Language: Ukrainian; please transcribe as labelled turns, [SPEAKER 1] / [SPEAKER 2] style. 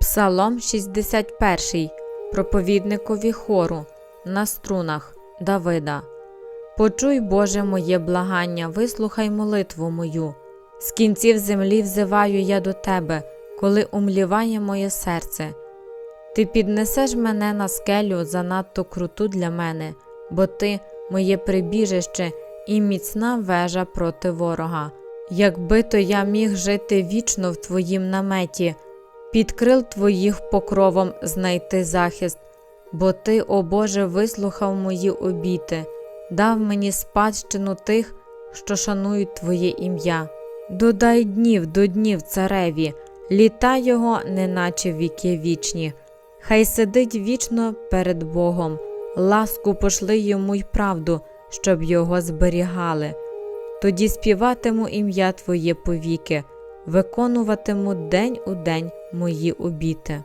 [SPEAKER 1] Псалом 61. Проповідникові хору на струнах Давида. Почуй, Боже, моє благання, вислухай молитву мою. З кінців землі взиваю я до Тебе, коли умліває моє серце. Ти піднесеш мене на скелю занадто круту для мене, бо ти моє прибіжище і міцна вежа проти ворога. Якби то я міг жити вічно в Твоїм наметі, під крил Твоїх покровом знайти захист, бо Ти, о Боже, вислухав мої обіти, дав мені спадщину тих, що шанують Твоє ім'я. Додай днів до днів цареві, літа його, неначе віки вічні. Хай сидить вічно перед Богом, ласку пошли йому й правду, щоб його зберігали. Тоді співатиму ім'я Твоє повіки, виконуватиму день у день мої обіти.